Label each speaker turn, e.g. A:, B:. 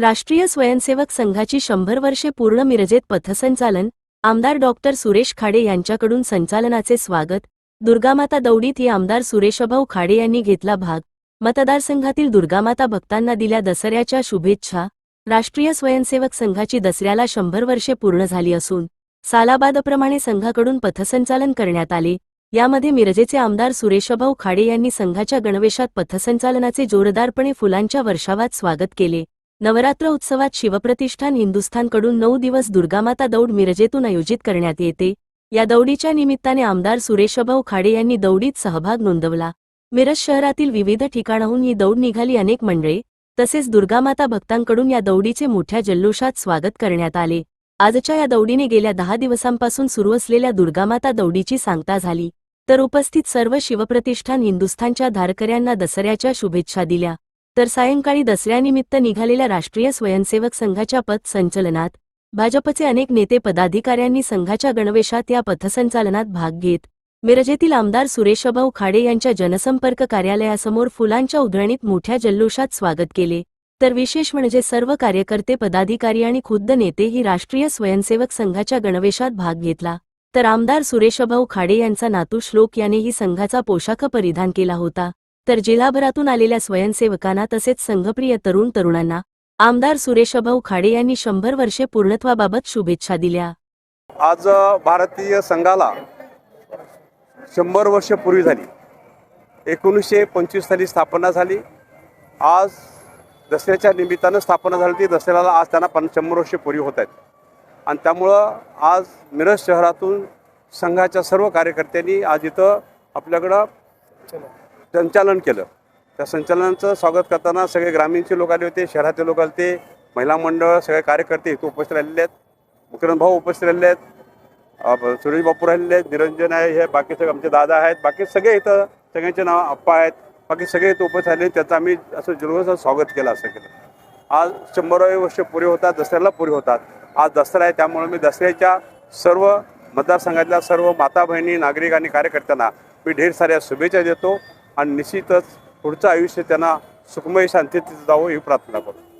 A: राष्ट्रीय स्वयंसेवक संघाची शंभर वर्षे पूर्ण मिरजेत पथसंचालन आमदार डॉक्टर सुरेश खाडे यांच्याकडून संचालनाचे स्वागत दुर्गामाता दौडीत ही आमदार सुरेशभाऊ खाडे यांनी घेतला भाग. मतदारसंघातील दुर्गामाता भक्तांना दिल्या दसऱ्याच्या शुभेच्छा. राष्ट्रीय स्वयंसेवक संघाची दसऱ्याला शंभर वर्षे पूर्ण झाली असून सालाबादप्रमाणे संघाकडून पथसंचालन करण्यात आले. यामध्ये मिरजेचे आमदार सुरेशभाऊ खाडे यांनी संघाच्या गणवेशात पथसंचालनाचे जोरदारपणे फुलांच्या वर्षावात स्वागत केले. नवरात्र उत्सवात शिवप्रतिष्ठान हिंदुस्थानकडून नऊ दिवस दुर्गामाता दौड मिरजेतून आयोजित करण्यात येते. या दौडीच्या निमित्ताने आमदार सुरेशभाऊ खाडे यांनी दौडीत सहभाग नोंदवला. मिरज शहरातील विविध ठिकाणाहून ही दौड निघाली. अनेक मंडळे तसेच दुर्गामाता भक्तांकडून या दौडीचे मोठ्या जल्लोषात स्वागत करण्यात आले. आजच्या या दौडीने गेल्या दहा दिवसांपासून सुरू असलेल्या दुर्गामाता दौडीची सांगता झाली. तर उपस्थित सर्व शिवप्रतिष्ठान हिंदुस्थानच्या धारकऱ्यांना दसऱ्याच्या शुभेच्छा दिल्या. तर सायंकाळी दसऱ्यानिमित्त निघालेल्या राष्ट्रीय स्वयंसेवक संघाच्या पथसंचलनात भाजपचे अनेक नेते पदाधिकाऱ्यांनी संघाच्या गणवेशात या पथसंचालनात भाग घेत मिरजेतील आमदार सुरेशभाऊ खाडे यांच्या जनसंपर्क कार्यालयासमोर फुलांच्या उधळणीत मोठ्या जल्लोषात स्वागत केले. तर विशेष म्हणजे सर्व कार्यकर्ते पदाधिकारी आणि खुद्द नेते ही राष्ट्रीय स्वयंसेवक संघाच्या गणवेशात भाग घेतला. तर आमदार सुरेशभाऊ खाडे यांचा नातू श्लोक यानेही संघाचा पोशाख परिधान केला होता. तर जिल्हाभरातून आलेल्या स्वयंसेवकांना तसेच संघप्रिय तरुण तरुणांना आमदार सुरेशभाऊ खाडे यांनी शंभर वर्षे पूर्णत्वाबाबत शुभेच्छा दिल्या.
B: आज भारतीय संघाला शंभर वर्ष पूर्वी झाली. एकोणीसशे पंचवीस साली स्थापना झाली. आज दसऱ्याच्या निमित्तानं स्थापना झाली ती दसऱ्याला आज त्यांना पन शंभर वर्ष पूर्वी होत आहेत. आणि त्यामुळं आज मिरज शहरातून संघाच्या सर्व कार्यकर्त्यांनी आज इथं आपल्याकडं संचालन केलं. त्या संचालनाचं स्वागत करताना सगळे ग्रामीणचे लोक आले होते शहरातले लोक आले होते महिला मंडळ सगळे कार्यकर्ते इथं उपस्थित राहिलेले आहेत. मुकरंद भाऊ उपस्थित राहिलेले आहेत. सुरेश बापू राहिलेले आहेत. निरंजन आहे हे बाकी सगळे आमचे दादा आहेत. बाकी सगळे इथं सगळ्यांचे नाव अप्पा आहेत. बाकी सगळे इथं उपस्थित राहिले त्याचं आम्ही असं जल्लोषात स्वागत केलं असं केलं. आज शंभरावे वर्ष पुरे होतात दसऱ्याला पुरे होतात. आज दसरा आहे त्यामुळे मी दसऱ्याच्या सर्व मतदारसंघातल्या सर्व माता बहिणी नागरिक आणि कार्यकर्त्यांना मी ढेर साऱ्या शुभेच्छा देतो. आणि निश्चितच पुढचं आयुष्य त्यांना सुखमय शांततेत जावं ही प्रार्थना करतो.